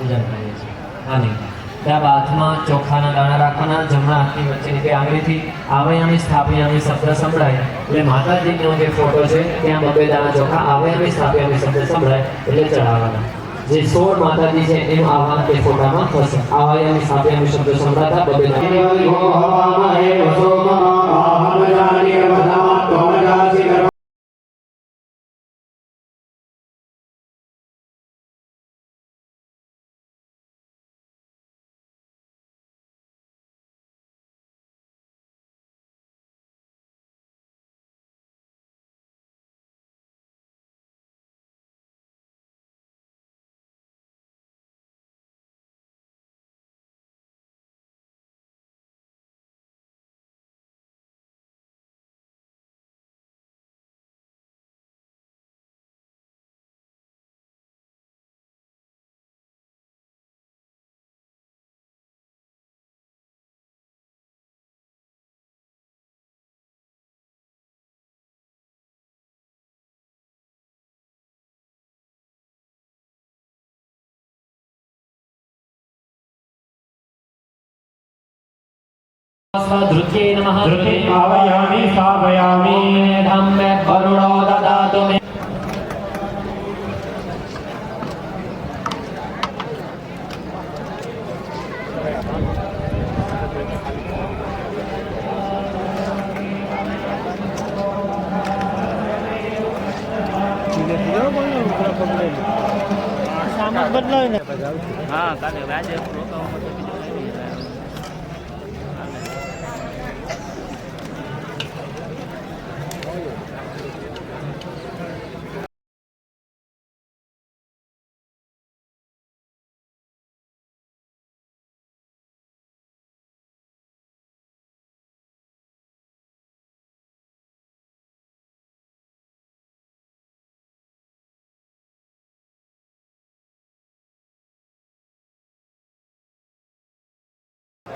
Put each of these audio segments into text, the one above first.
પૂજન કરીએ છીએ આની ડાબા ચોખાના દાણા રાખવાના જમણા હાથની વચ્ચેની બે આંગળીથી આવયામી સ્થાપયામી શબ્દ સંભળાય એટલે માતાજીનો જે ફોટો છે ત્યાં બબે દાણા ચોખા આવયામી સ્થાપયામી શબ્દ સંભળાય એટલે ચડાવવાના જે સોળ માતાજી છે એનું આહ્વાન તે ફોટામાં થશે આવયામી સ્થાપયામી શબ્દ સંભળાતા બબે દાણા ધૃત્યે નમઃ ધૃતિ ભાવયામિ સ્થાપયામિ ધમ્મે કરુણો દદાતુ મે સામાન બદલાય ને હા કાલે આજે રોકાવામાં તો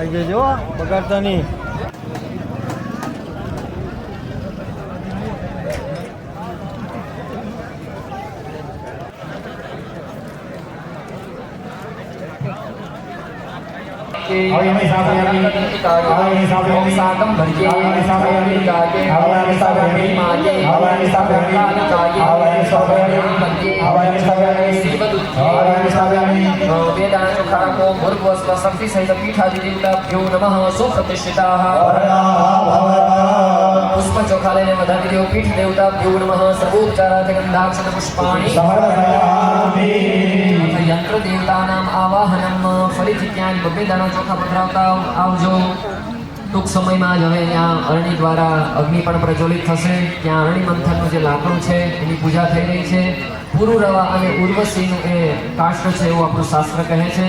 આવી જજો બગાડતા નહીં आवयामि स्थापयामि आवयामि स्थापयामि साकं भर्गे आवयामि स्थापयामि काये आवयामि स्थापयामि माये आवयामि स्थापयामि आवयामि स्थापयामि आवयामि स्थापयामि आवयामि स्थापयामि वेदांत खरको भूर्भुवस्व शक्ति सहित पीठादिदेवताभ्यो नमः सुप्रतिष्ठिताः પુષ્પ ચોખા લઈને બધા દેવ પીઠ દેવતા દેવ નમઃ સર્વોપચારાર્થ ગંધાક્ષર પુષ્પાણી યંત્ર દેવતાનામ આવાહનમ ફરીથી ક્યાંય બબે દાણા ચોખા પધરાવતા આવજો ટૂંક સમયમાં જ હવે ત્યાં અરણી દ્વારા અગ્નિ પણ પ્રજ્વલિત થશે ત્યાં અરણી મંથનનું જે લાકડું છે એની પૂજા થઈ રહી છે પુરુરવા અને ઉર્વશીનું એ કાષ્ટ છે એવું આપણું શાસ્ત્ર કહે છે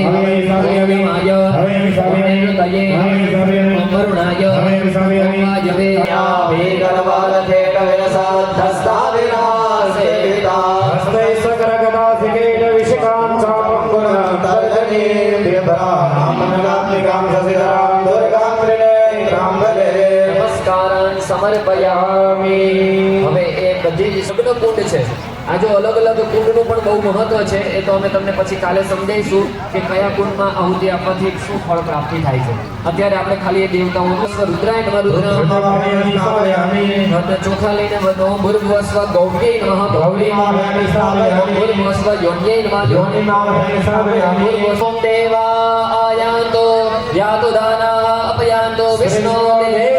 જો અલગ અલગ કુંડનું પણ બહુ મહત્વ છે, એ તો અમે તમને પછી કાલે સમજાવીશું કે કયા કુંડમાં આહુતિ આપવાથી શું ફળ પ્રાપ્તિ થાય છે. અત્યારે આપણે ખાલી એ દેવતાઓ રુદ્રાયણમાં ચોખા લઈને વિષ્ણુ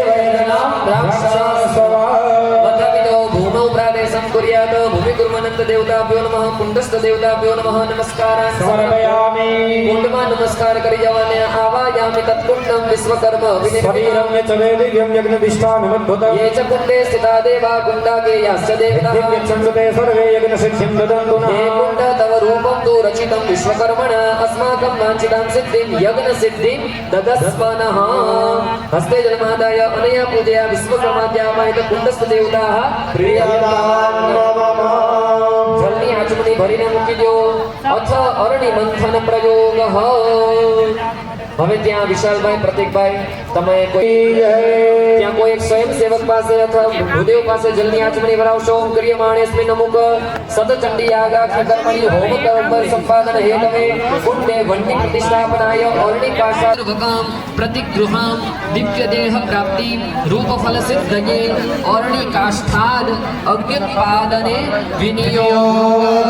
દેવતાભ્યો નમઃ કુંડસ્થ દેવતાભ્યો નમઃ નમસ્કાર સમર્પયામિ કુંડમાં નમસ્કાર કરી જવાને આવાયામિ તત્કુંડમ વિશ્વકર્મ વિનિર્મિતમ ચ વેદિવ્યમ યજ્ઞ વિષ્ટાનમદ્ભુત યે ચ કુંડે સ્થિતા દેવા કુંડા કે યાસ્ય દેવતા યજ્ઞ સર્વે યજ્ઞ સિદ્ધિમ દદંતુ નઃ હે કુંડ તવ રૂપમ તુ રચિતમ વિશ્વકર્મણા અસ્માકં વાંચિતામ સિદ્ધિમ યજ્ઞ સિદ્ધિમ દદસ્વનઃ હસ્તે જન્માદાય અનયા પૂજયા વિશ્વકર્માદ્યા મહિત કુંડસ્થ દેવતાઃ પ્રિયદાન નમઃ ભરીને મૂકી દો અથ અરણી મંથન પ્રયોગ હવે ત્યાં વિશાલભાઈ પ્રતિકભાઈ તમે કોઈ ત્યાં કોઈ એક સ્વયંસેવક પાસે અથવા ભૂદેવ પાસે જલની આચમણી ભરાવશો ઓમ માણેશમી નમુક. સતચંડી યાગા ખગર્મણી હોમ કરંબર સંપાદન હેતવે. કુંડે વંટી પ્રતિષ્ઠાપનાય અર્ણિકાશા ભગામ પ્રતિગૃહામ દિવ્ય દેહ પ્રાપ્તિ રૂપ ફલ સિદ્ધયે. કાષ્ઠાદ અગ્યુત્પાદને વિનિયોગ.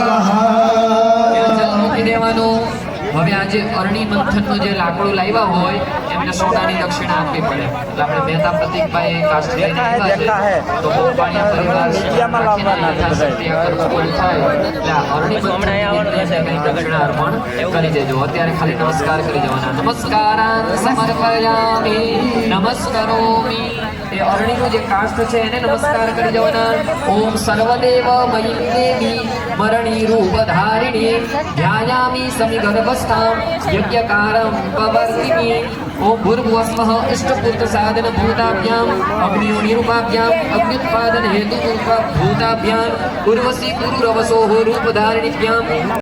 હવે આજે અરણી મંથનનું જે લાકડું લાવ્યા હોય એમને સોનાની દક્ષિણા આપવી પડે. એટલે આપણે મહેતા પ્રતિકભાઈ કાસ્ટ લઈને આવ્યા છે તો ગોપાણીયા પરિવાર એટલે અરણી દક્ષિણા અર્પણ કરી દેજો અત્યારે ખાલી નમસ્કાર કરી જવાના. નમસ્કાર સમર્પયામિ. નમસ્કરોમિ એ અરણીનું જે કાસ્ટ છે એને નમસ્કાર કરી દેવાના ઓમ સર્વદેવ મયી દેવી મરણી રૂપ ધારિણી ધ્યાયામિ સમી ગર્ભસ્થામ યજ્ઞકારમ પવર્તિમી ઓમ ભૂર્ભુવસ્વઃ ઇષ્ટપુત્ર સાધન ભૂતાભ્યામ અગ્નિયો નિરૂપાભ્યામ અગ્નિત્પાદન હેતુ ભૂતાભ્યામ ઉર્વશી પુરુરવસોઃ રૂપ ધારિણીભ્યામ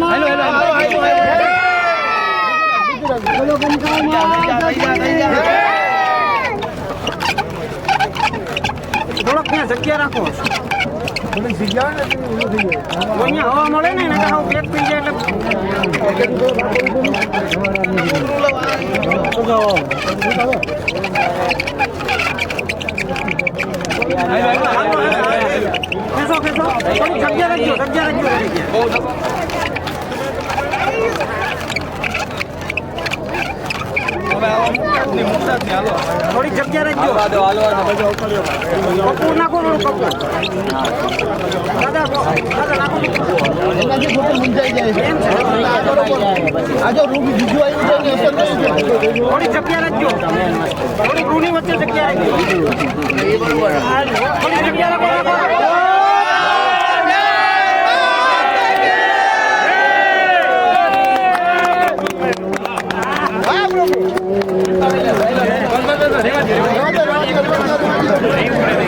Halo, halo, halo. થોડોક ત્યાં જગ્યા રાખો અહીંયા હવા મળે ને એને કહો પેટ પી જાય એટલે જગ્યા રાખજો જગ્યા રાખજો. થોડી જગ્યા રાખજો. કપૂર નાખો થોડું કપૂર. દાદા દાદા નાખો થોડી જગ્યા રાખજો. થોડી રૂની વચ્ચે જગ્યા રાખજો. થોડી જગ્યા રાખો. ¡Levántate, levántate, levántate!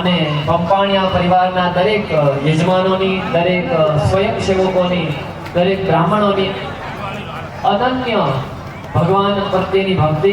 અને પંપાણિયા પરિવારના દરેક યજમાનોની દરેક સ્વયંસેવકોની દરેક બ્રાહ્મણોની અનન્ય ભગવાન પ્રત્યેની ભક્તિ